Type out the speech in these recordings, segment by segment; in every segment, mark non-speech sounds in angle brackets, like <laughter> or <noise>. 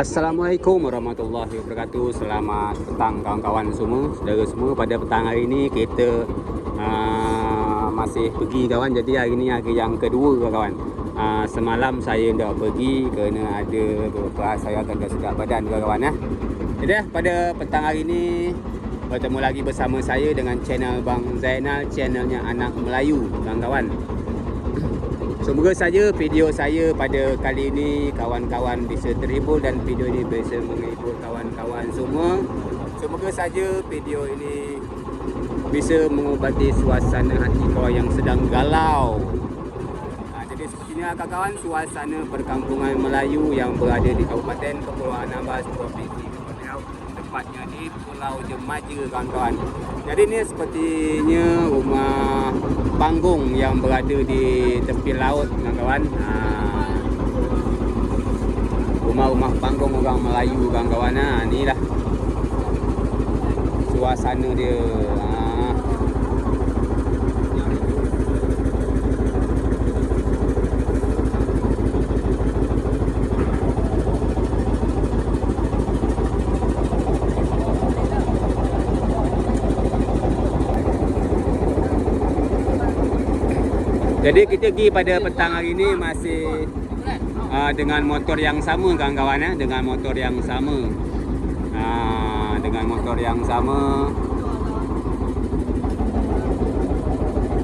Assalamualaikum warahmatullahi wabarakatuh. Selamat petang kawan-kawan semua, saudara semua. Pada petang hari ini kita uh, masih pergi kawan. Jadi hari ini hari yang kedua kawan. Uh, semalam saya dah pergi kerana ada beberapa saya akan sedap badan kawan ya. Jadi pada petang hari ini bertemu lagi bersama saya dengan channel Bang Zainal, channelnya Anak Melayu kawan-kawan. Semoga saja video saya pada kali ini kawan-kawan bisa terhibur dan video ini bisa menghibur kawan-kawan semua. Semoga saja video ini bisa mengubati suasana hati kau yang sedang galau. Ha, jadi sepertinya kawan-kawan suasana perkampungan Melayu yang berada di Kabupaten Kepulauan Anambas Provinsi Tepatnya di Pulau Jemaja kawan-kawan. Jadi ini sepertinya rumah panggung yang berada di tepi laut kawan-kawan. Ha. Rumah-rumah panggung orang Melayu kawan-kawan. Ha, inilah suasana dia. Ha. Jadi kita pergi pada petang hari ini masih uh, dengan motor yang sama kawan-kawan ya, dengan motor yang sama. Uh, dengan motor yang sama.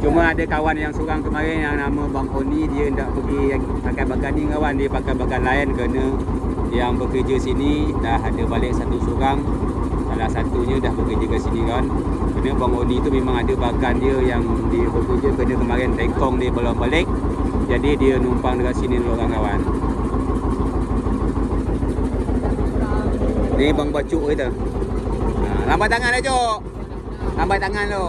Cuma ada kawan yang seorang kemarin yang nama Bang Oni dia tak pergi pakai bagan ni kawan, dia pakai bagan lain kerana yang bekerja sini dah ada balik satu seorang. Salah satunya dah bekerja kat sini kan. Kerana Bang Oni tu memang ada bagan dia yang dia bekerja kena kemarin tekong dia belum balik. Jadi dia numpang dekat sini dulu kawan-kawan. Ni Bang Bacuk kita. Ha, lambat tangan dah, Cuk. Lambat tangan tu.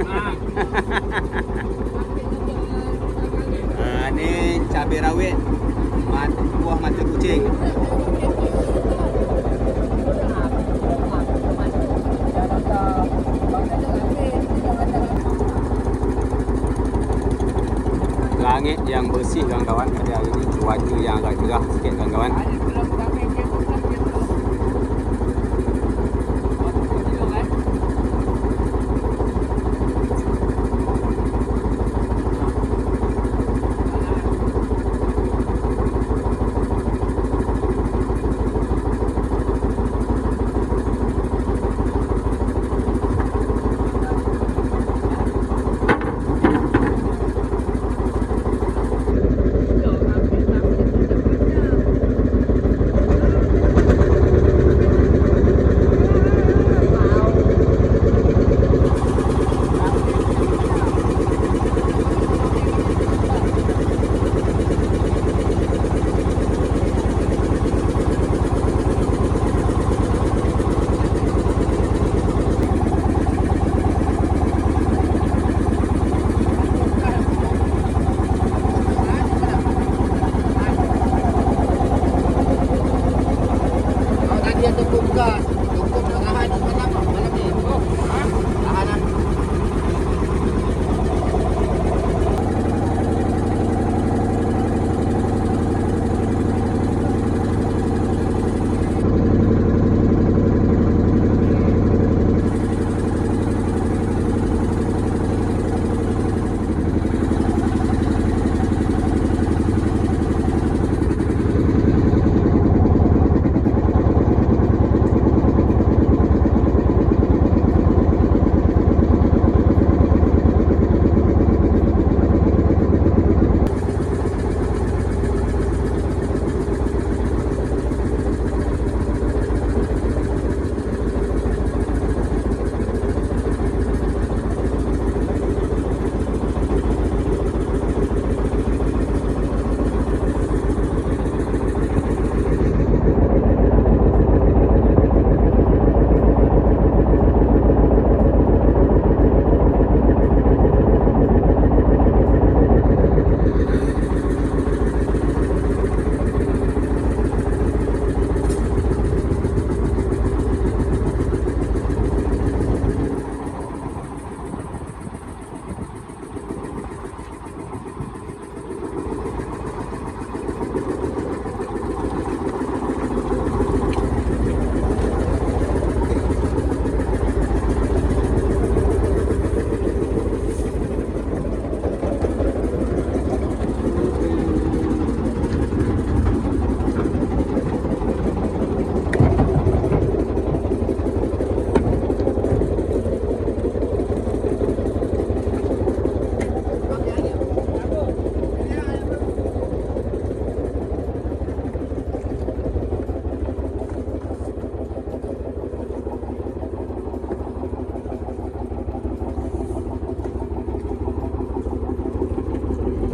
<laughs> ha, ni cabai rawit. Mat, buah mata kucing. Langit yang bersih kawan-kawan pada hari ini cuaca yang agak cerah sikit kawan-kawan.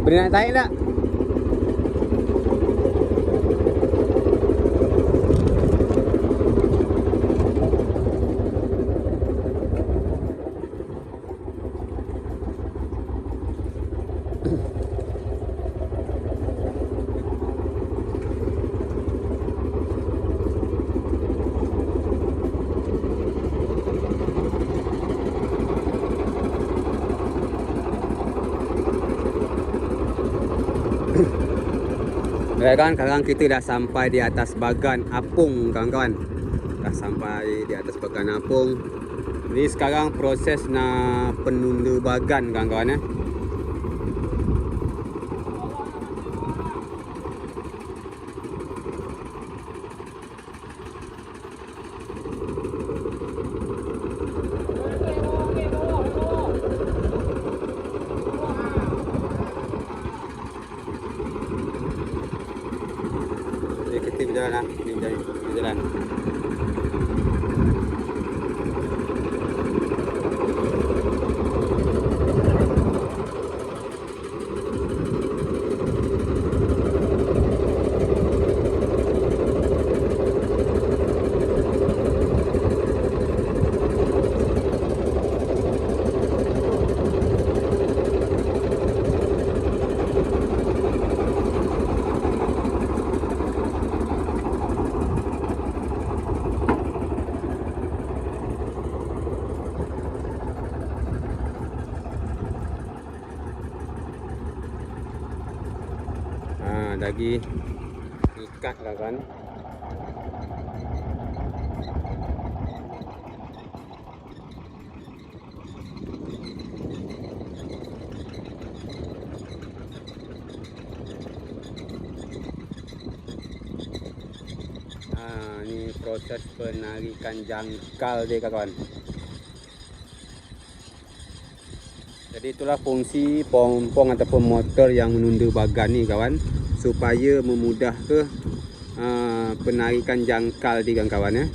Bili na tayo na. Kan sekarang kita dah sampai di atas bagan apung kawan-kawan. Dah sampai di atas bagan apung. Jadi sekarang proses nak penunda bagan kawan-kawan eh. Jadi kita berjalan lah. Lagi ikat lah kan. Ha, proses penarikan jangkal dia kawan. Jadi itulah fungsi pompong ataupun motor yang menunda bagan ni kawan supaya memudahkan uh, penarikan jangkal di kawan-kawan ya.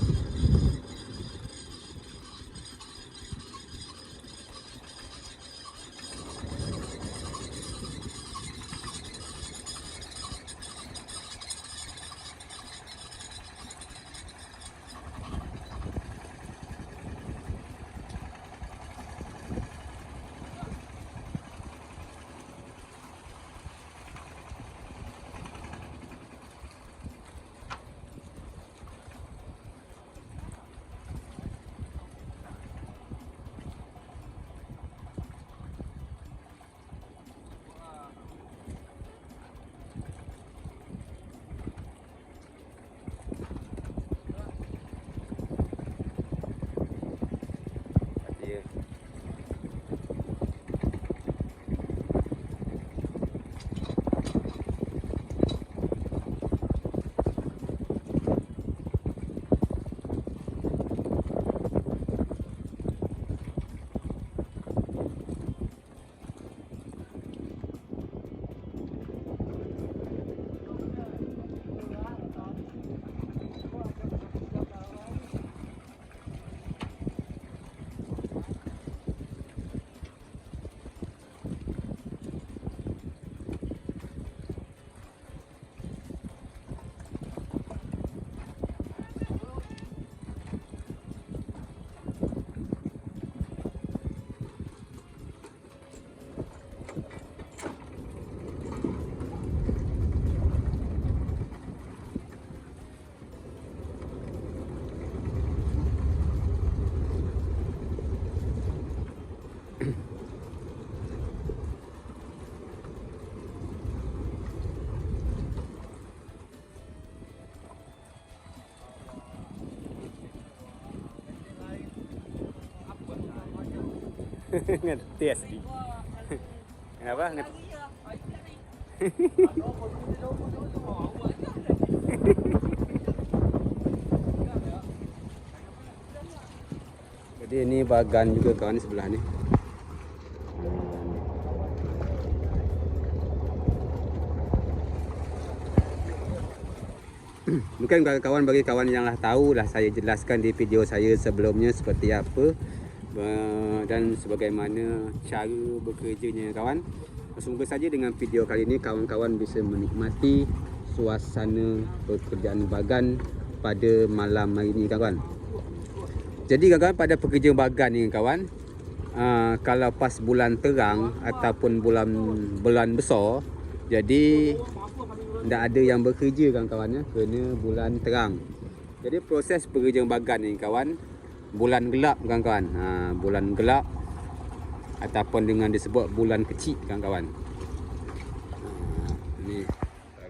Ngerti asli. Kenapa? Ngerti. Jadi ini bagan juga kawan sebelah ni. Mungkin kawan-kawan bagi kawan yang lah tahu dah saya jelaskan di video saya sebelumnya seperti apa dan sebagaimana cara bekerjanya kawan. Semoga saja dengan video kali ini kawan-kawan bisa menikmati suasana pekerjaan bagan pada malam hari ini kawan. Jadi kawan-kawan pada pekerja bagan ni kawan, uh, kalau pas bulan terang ataupun bulan bulan besar, jadi tidak ada yang bekerja kawan-kawan ya, kerana bulan terang. Jadi proses pekerjaan bagan ni kawan, bulan gelap kawan-kawan. Ha, bulan gelap ataupun dengan disebut bulan kecil kawan-kawan. Ha, ni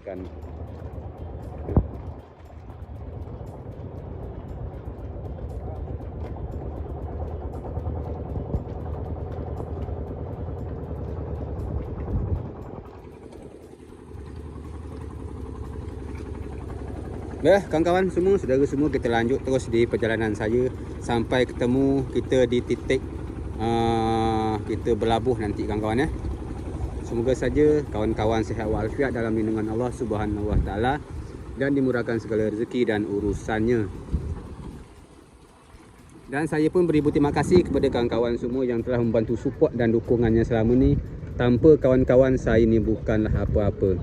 akan Baiklah kawan-kawan semua, saudara semua kita lanjut terus di perjalanan saya sampai ketemu kita di titik uh, kita berlabuh nanti kawan-kawan ya. Semoga saja kawan-kawan sehat walafiat dalam lindungan Allah Subhanahu Wa Taala dan dimurahkan segala rezeki dan urusannya. Dan saya pun beribu terima kasih kepada kawan-kawan semua yang telah membantu support dan dukungannya selama ni. Tanpa kawan-kawan saya ni bukanlah apa-apa.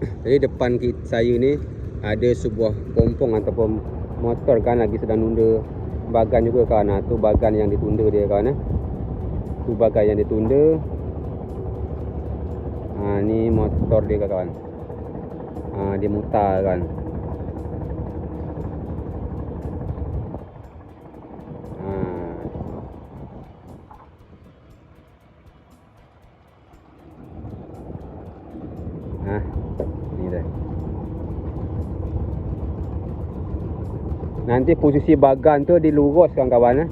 Jadi depan saya ni ada sebuah pompong ataupun motor kan lagi sedang nunda bagan juga kawan. Ha, tu bagan yang ditunda dia kawan eh. Tu bagan yang ditunda. Ha, ni motor dia kawan. Ha, dia mutar kan. Nanti posisi bagan tu dilurus kawan-kawan eh.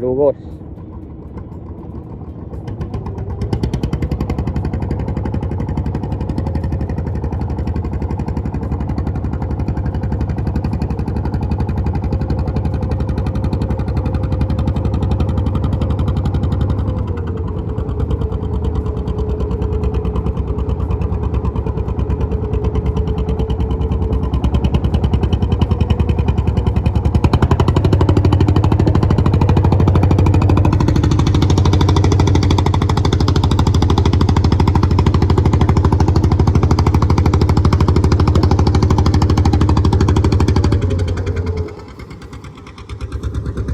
Lurus.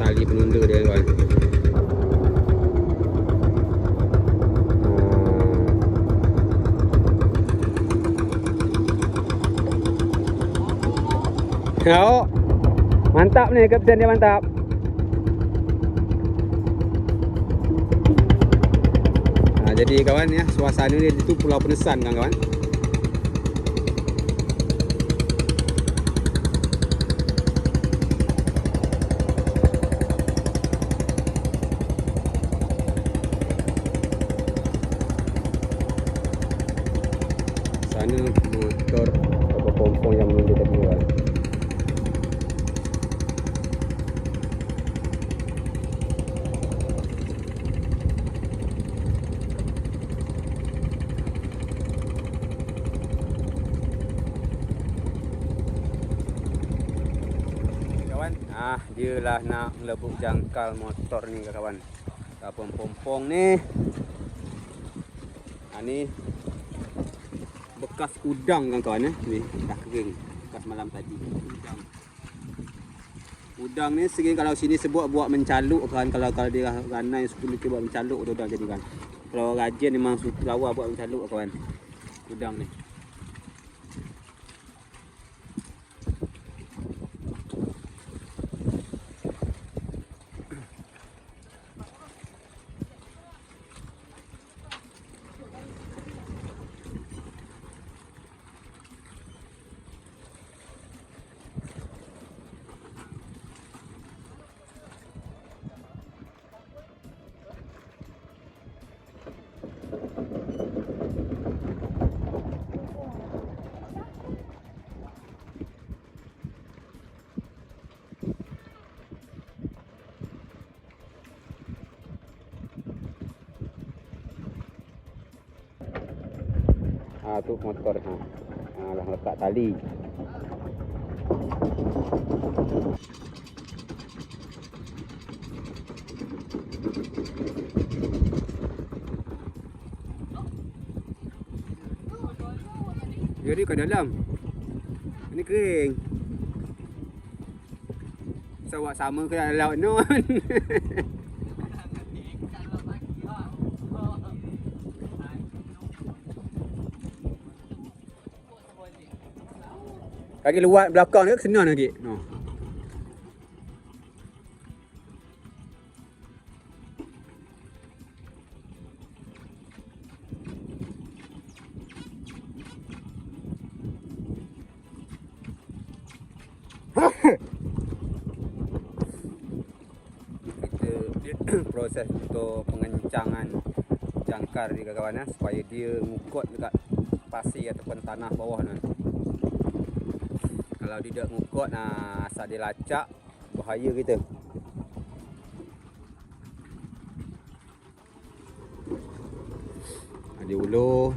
tali penunda dia kawan. Kau ni kapten dia mantap. Ha, jadi kawan ya suasana dia itu Pulau Penesan kan kawan. sana motor atau pompong yang menunjuk tadi kan. Kawan, ah dia lah nak melebuk jangkal motor ni kawan. Ataupun pompong ni. Ha ni bekas udang kawan-kawan eh. Ni dah kering bekas malam tadi. Udang. Udang ni sering kalau sini sebut buat mencaluk kan kalau kalau dia ranai suka kita buat mencaluk udang jadi kan. Kalau rajin memang suka buat mencaluk kawan. Udang ni. ha, tu motor ha. ha lah letak tali Jadi kat dalam Ini kering Sawak sama ke dalam laut ni? <laughs> Kaki luar belakang dia senang lagi. No. kita <coughs> proses untuk pengencangan jangkar ni kawan-kawan eh, supaya dia ngukut dekat pasir ataupun tanah bawah ni. Kalau dia tak ngukut nah, asal dia lacak bahaya kita. Ada ulu.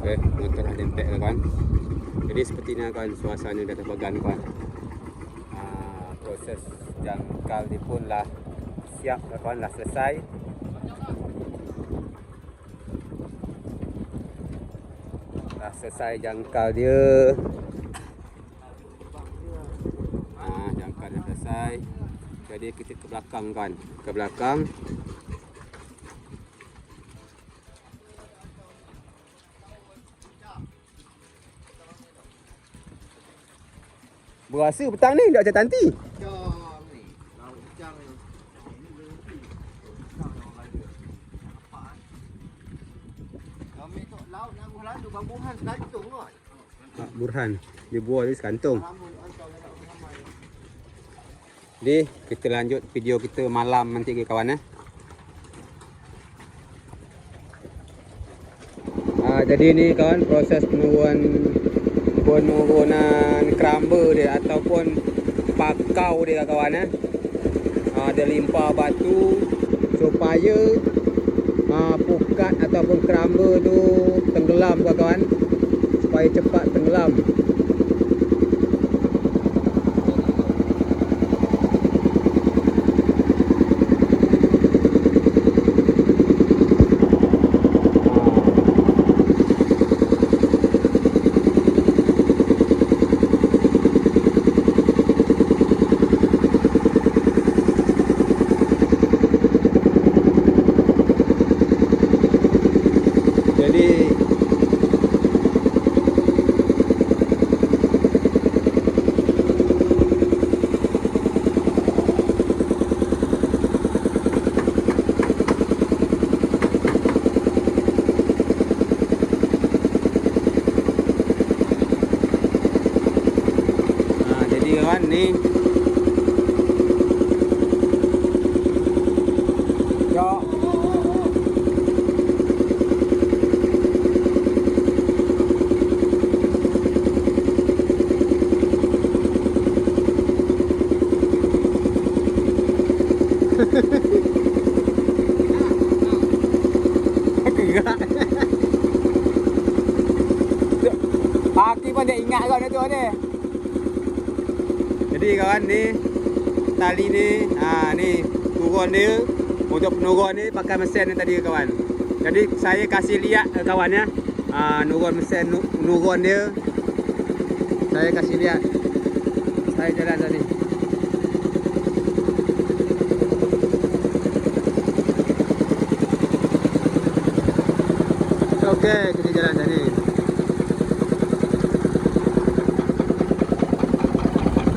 Okey, motor dah dempet ke kawan. Jadi seperti ni kawan suasana atas bagan kawan. Ah, proses jangkal ni pun lah siap dah kawan, dah selesai. Dah selesai jangkal dia. Ah, jangkal dah selesai. Jadi kita ke belakang kawan. Ke belakang. Berasa petang ni tak macam tanti. Cang ni. Laut cang ni. Ini berhenti. Cang yang orang ada. Nampak nak lalu bang Burhan gantung kan. Ah, Burhan. Dia buah dia sekantung. Jadi kita lanjut video kita malam nanti ke kawan eh. Ah, jadi ni kawan proses penurunan penurunan keramba dia ataupun pakau dia kawan eh. Ah, dia limpah batu supaya ah, pukat ataupun keramba tu tenggelam kawan supaya cepat tenggelam. Jadi Nah, jadi kawan ni Ya Aki pun dia ingat kau tu ni. Jadi kawan ni tali ni ha ni turun dia untuk penurun ni pakai mesin ni tadi kawan. Jadi saya kasih lihat ke kawan ya. Ha nurun mesin nu- nurun dia. Saya kasih lihat. Saya jalan tadi. Okey, kita jalan tadi.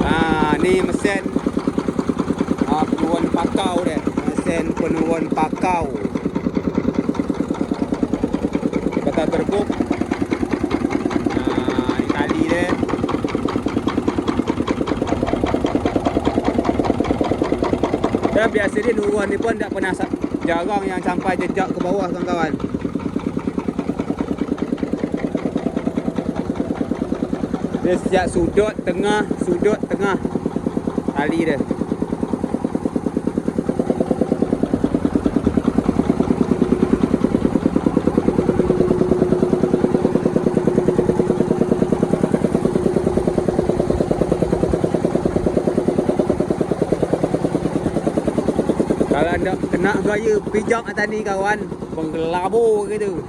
Ah, ni mesin ah, penurun pakau dia. Mesin penurun pakau. Ah, tali dia. Dan biasa dia nuruan ni pun tak pernah jarang yang sampai jejak ke bawah kawan-kawan. Dia sejak sudut tengah, sudut tengah tali dia. Kalau anda kena gaya pijak atas ni kawan, penggelabur gitu.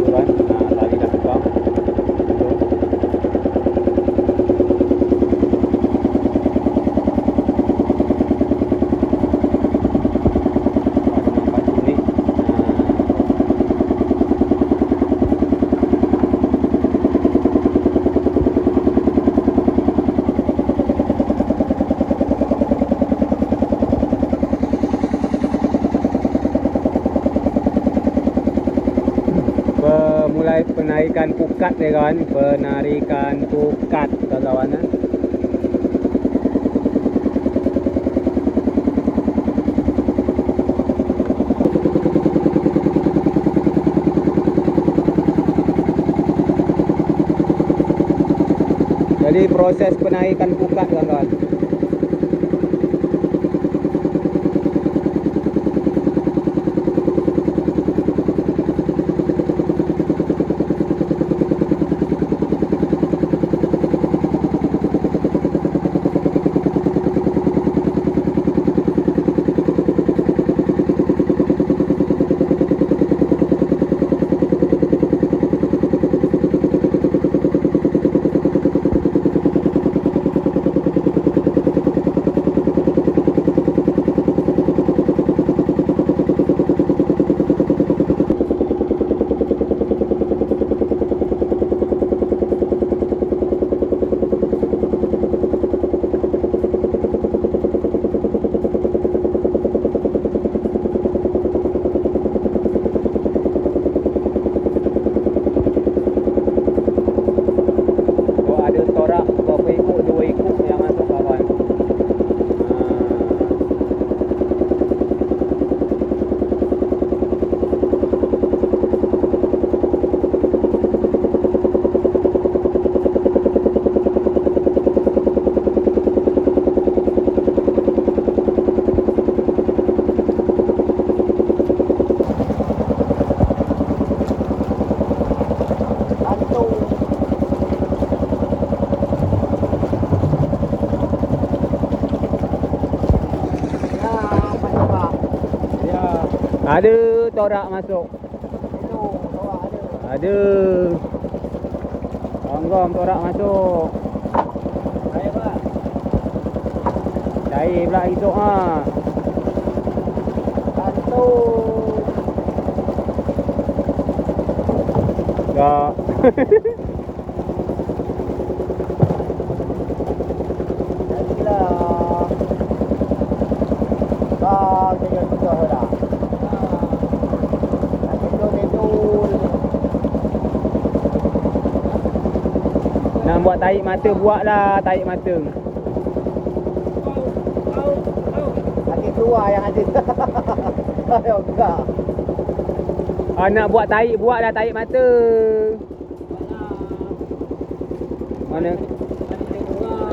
Tuan, ah, tali dah tegang. Nampak sini. Pemulai penarikan pukat dia kawan Penarikan pukat kawan-kawan eh. Jadi proses penarikan pukat kawan-kawan Oh ada torak berapa ekor? Dua ekor yang masuk kawan. Hantu. Ya, apa coba? Ya. Ada torak masuk. Itu, bawa ada. Ada. Gonggong torak masuk. Saya pak. Cair pula hidup ha. Hantu. <laughs> <laughs> Tak. Jangan susah dah. Nanti tu ni tu. Nak buat tarik mata buatlah tarik mata. Nanti keluar yang ada. <laughs> Ayo enggak. Ah, nak buat tarik buatlah tarik mata. Mana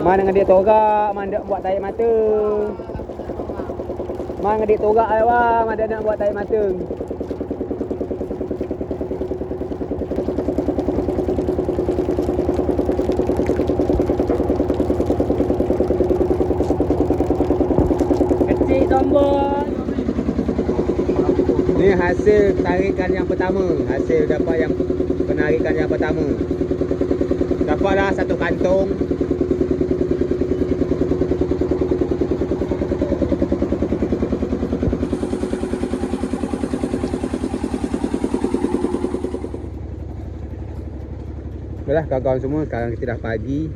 mana dengan dia torak, mana nak buat tarik mata. Mang adik torak ai bang, ada nak buat tahi matang. Kecil tombol. Ni hasil tarikan yang pertama, hasil dapat yang penarikan yang pertama. Dapatlah satu kantong Baiklah kawan-kawan semua. Sekarang kita dah pagi.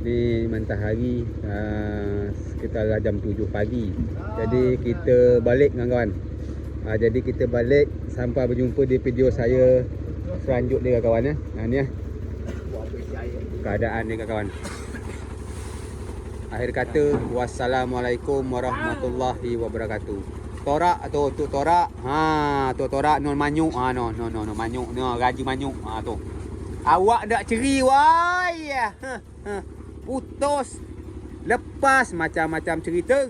Ni matahari uh, sekitar jam 7 pagi. Jadi kita balik kawan-kawan uh, Jadi kita balik sampai berjumpa di video saya selanjutnya kawan-kawan ya. Nah ni ya keadaan ni kawan-kawan Akhir kata wassalamualaikum warahmatullahi wabarakatuh Torak tu tu torak ha tu torak non manyuk ha no no no no manyuk no gaji manyuk ha tu Awak dak ceri wai. Ha, ha. Putus. Lepas macam-macam cerita.